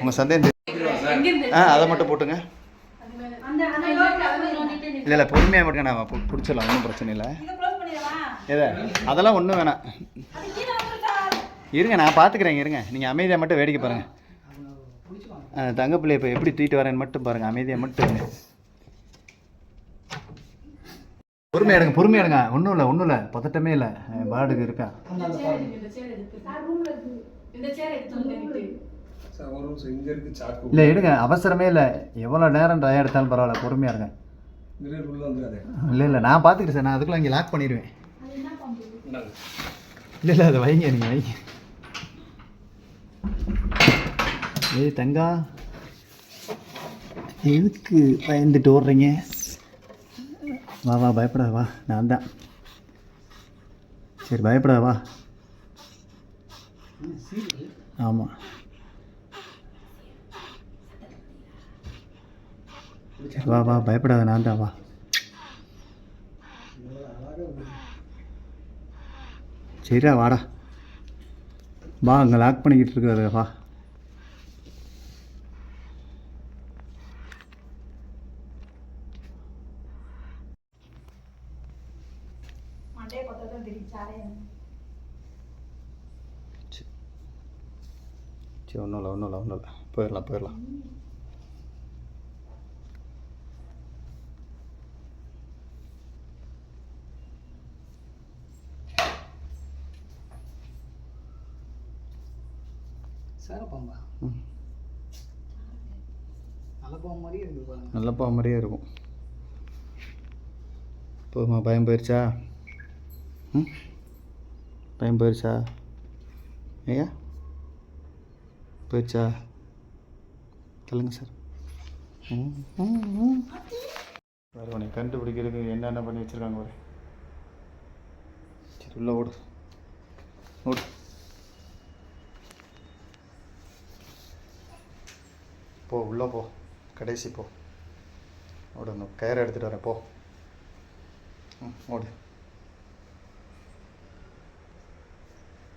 உங்கள் சந்தேகம் ஆ அதை மட்டும் போட்டுங்க. அந்த அந்த லோக்கு அதை நோண்டிட்டு நீ இல்லை இல்லை பொறுமையாக மட்டும் நான் பிடிச்சிடலாம் ஒன்றும் பிரச்சனை இல்லை. இதை க்ளோஸ் பண்ணிடவா? எதை? அதெல்லாம் ஒன்றும் வேணாம். அது கீழே வந்துருச்சா இருங்க நான் பார்த்துக்கிறேன் இருங்க. நீங்கள் அமைதியாக மட்டும் வேடிக்கை பாருங்கள் தங்க பிள்ளை இப்போ எப்படி தூக்கிட்டு வரேன்னு மட்டும் பாருங்கள் அமைதியாக மட்டும் இருங்க பொறுமையாக எடுங்க பொறுமையாக எடுங்க ஒன்றும் இல்லை ஒன்றும் இல்லை. பதட்டமே இல்லை. பாடுக்கு இருக்கா? ஒரு நிமிஷம் இங்க இருக்கு சாக்கு இல்லை எடுங்க அவசரமே இல்லை. எவ்வளோ நேரம் ட்ரை எடுத்தாலும் பரவாயில்ல பொறுமையாக இருங்க. இல்லை இல்லை நான் பார்த்துக்கிறேன் சார். நான் அதுக்குள்ளே இங்கே லாக் பண்ணிடுவேன். இல்லை இல்லை அதை வைங்க நீங்கள் வைங்க. ஏய் தங்கா. எதுக்கு பயந்துட்டு ஓடுறீங்க? வா வா பயப்படாத வா. நான் தான். சரி பயப்படாத வா. ஆமாம் சரி வா வா பயப்படாத நான் தான் வா. சரிடா வாடா. வா அங்கே லாக் பண்ணிக்கிட்டு இருக்கிறது வா. சரி. ஒன்றும் இல்லை ஒன்றும் இல்லை ஒன்றும் இல்லை. போயிடலாம் போயிடலாம். சேர பாம்பா? ம். நல்ல பாம்பு மாதிரியே இருக்கு பாருங்க. நல்ல பா மாதிரியே இருக்கும். போதுமா பயம் போயிடுச்சா ம்? பயம் போயிடுச்சா ஐயா? போயிடுச்சா சொல்லுங்க சார். வேறு உன்னை கண்டுபிடிக்கிறதுக்கு என்னென்ன பண்ணி வச்சுருக்காங்க பாரு. சரி உள்ள ஓடு. ஓடு. போ உள்ளே போ. கடைசி போ. ஓடு அந்த கயிறை எடுத்துகிட்டு வரேன் போ. ம் ஓடு.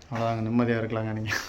அவ்வளோதாங்க நிம்மதியாக இருக்கலாங்க நீங்கள்